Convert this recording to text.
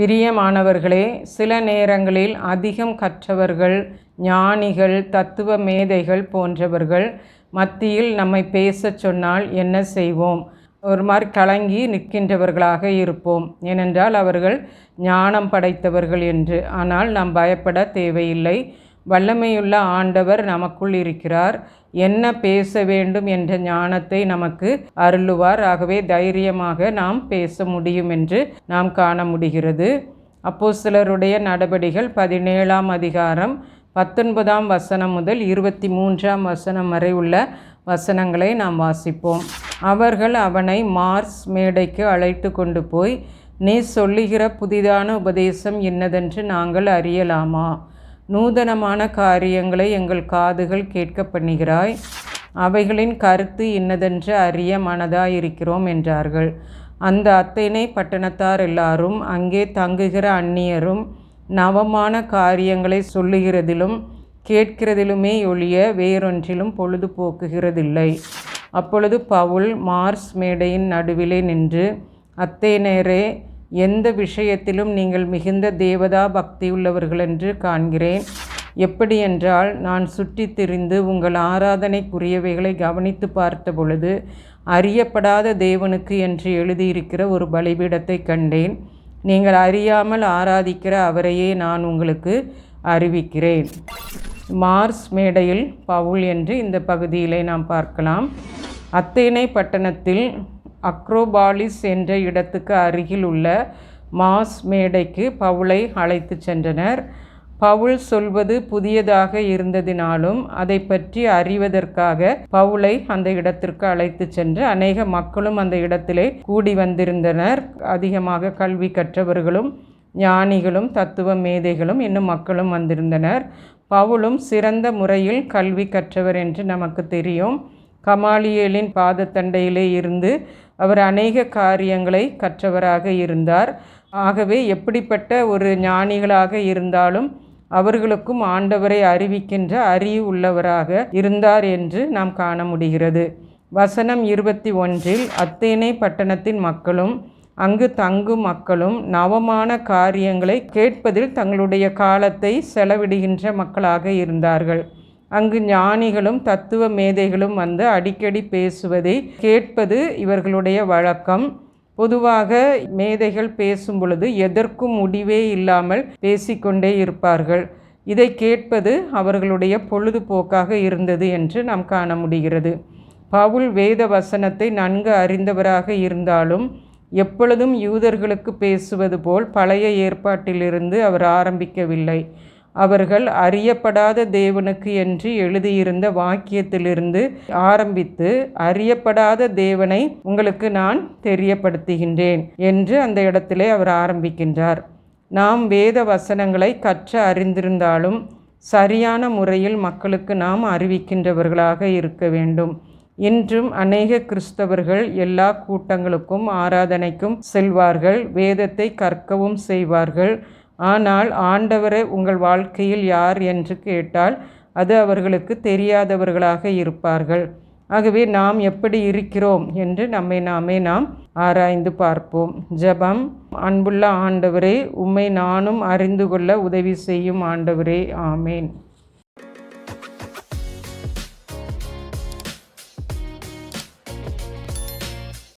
பிரியமானவர்களே சில நேரங்களில் அதிகம் கற்றவர்கள் ஞானிகள் தத்துவ மேதைகள் போன்றவர்கள் மத்தியில் நம்மை பேசச் சொன்னால் என்ன செய்வோம்? ஒரு மாதிரி கலங்கி நிற்கின்றவர்களாக இருப்போம். ஏனென்றால் அவர்கள் ஞானம் படைத்தவர்கள் என்று. ஆனால் நாம் பயப்பட தேவையில்லை. வல்லமையுள்ள ஆண்டவர் நமக்குள் இருக்கிறார். என்ன பேச வேண்டும் என்ற ஞானத்தை நமக்கு அருளுவார். ஆகவே தைரியமாக நாம் பேச முடியும் என்று நாம் காண முடிகிறது. அப்போ சிலருடைய நடபடிகள் பதினேழாம் அதிகாரம் பத்தொன்பதாம் வசனம் முதல் இருபத்தி மூன்றாம் வசனம் வரை உள்ள வசனங்களை நாம் வாசிப்போம். அவர்கள் அவனை மார்ஸ் மேடைக்கு அழைத்து கொண்டு போய் நீ சொல்லுகிற புதிதான உபதேசம் என்னதென்று நாங்கள் அறியலாமா? நூதனமான காரியங்களை எங்கள் காதுகள் கேட்க பண்ணுகிறாய். அவைகளின் கருத்து இன்னதென்று அறிய மனதாயிருக்கிறோம் என்றார்கள். அந்த அத்தனை பட்டணத்தார் எல்லாரும் அங்கே தங்குகிற அந்நியரும் நவமான காரியங்களை சொல்லுகிறதிலும் கேட்கிறதிலுமே ஒழிய வேறொன்றிலும் பொழுது போக்குகிறதில்லை அப்பொழுது பவுல் மார்ஸ் மேடையின் நடுவிலே நின்று அத்தேனரே எந்த விஷயத்திலும் நீங்கள் மிகுந்த தேவதா பக்தியுள்ளவர்கள் என்று காண்கிறேன். எப்படி என்றால் நான் சுற்றி திரிந்து உங்கள் ஆராதனைக்குரியவைகளை கவனித்து பார்த்த பொழுது அறியப்படாத தேவனுக்கு என்று எழுதியிருக்கிற ஒரு பலிபீடத்தை கண்டேன். நீங்கள் அறியாமல் ஆராதிக்கிற அவரையே நான் உங்களுக்கு அறிவிக்கிறேன். மார்ஸ் மேடையில் பவுல் என்று இந்த பகுதியிலே நாம் பார்க்கலாம். அத்தேனை பட்டணத்தில் அக்ரோபாலிஸ் என்ற இடத்துக்கு அருகில் உள்ள மாஸ் மேடைக்கு பவுலை அழைத்து சென்றனர். பவுல் சொல்வது புதியதாக இருந்ததினாலும் அதை பற்றி அறிவதற்காக பவுலை அந்த இடத்திற்கு அழைத்து சென்று அநேக மக்களும் அந்த இடத்திலே கூடி வந்திருந்தனர். அதிகமாக கல்வி கற்றவர்களும் ஞானிகளும் தத்துவ மேதைகளும் இன்னும் மக்களும் வந்திருந்தனர். பவுலும் சிறந்த முறையில் கல்வி கற்றவர் என்று நமக்கு தெரியும். கமாலியலின் பாதத்தண்டையிலே இருந்து அவர் அநேக காரியங்களை கற்றவராக இருந்தார். ஆகவே எப்படிப்பட்ட ஒரு ஞானிகளாக இருந்தாலும் அவர்களுக்கும் ஆண்டவரை அறிவிக்கின்ற அறிவு உள்ளவராக இருந்தார் என்று நாம் காண முடிகிறது. வசனம் இருபத்தி ஒன்றில் அத்தேனை பட்டணத்தின் மக்களும் அங்கு தங்கும் மக்களும் நவமான காரியங்களை கேட்பதில் தங்களுடைய காலத்தை செலவிடுகின்ற மக்களாக இருந்தார்கள். அங்கு ஞானிகளும் தத்துவ மேதைகளும் வந்து அடிக்கடி பேசுவதை கேட்பது இவர்களுடைய வழக்கம். பொதுவாக மேதைகள் பேசும் பொழுது எதற்கும் முடிவே இல்லாமல் பேசிக்கொண்டே இருப்பார்கள். இதை கேட்பது அவர்களுடைய பொழுதுபோக்காக இருந்தது என்று நாம் காண முடிகிறது. பவுல் வேத வசனத்தை நன்கு அறிந்தவராக இருந்தாலும் எப்பொழுதும் யூதர்களுக்கு பேசுவது போல் பழைய ஏற்பாட்டிலிருந்து அவர் ஆரம்பிக்கவில்லை. அவர்கள் அறியப்படாத தேவனுக்கு என்று எழுதியிருந்த வாக்கியத்திலிருந்து ஆரம்பித்து அறியப்படாத தேவனை உங்களுக்கு நான் தெரியப்படுத்துகின்றேன் என்று அந்த இடத்திலே அவர் ஆரம்பிக்கின்றார். நாம் வேத வசனங்களை கற்ற அறிந்திருந்தாலும் சரியான முறையில் மக்களுக்கு நாம் அறிவிக்கின்றவர்களாக இருக்க வேண்டும். இன்றும் அநேக கிறிஸ்தவர்கள் எல்லா கூட்டங்களுக்கும் ஆராதனைக்கும் செல்வார்கள் வேதத்தை கற்கவும் செய்வார்கள். ஆனால் ஆண்டவரை உங்கள் வாழ்க்கையில் யார் என்று கேட்டால் அது அவர்களுக்கு தெரியாதவர்களாக இருப்பார்கள். ஆகவே நாம் எப்படி இருக்கிறோம் என்று நம்மை நாமே நாம் ஆராய்ந்து பார்ப்போம். ஜெபம். அன்புள்ள ஆண்டவரே உம்மை நானும் அறிந்து கொள்ள உதவி செய்யும் ஆண்டவரே. ஆமேன்.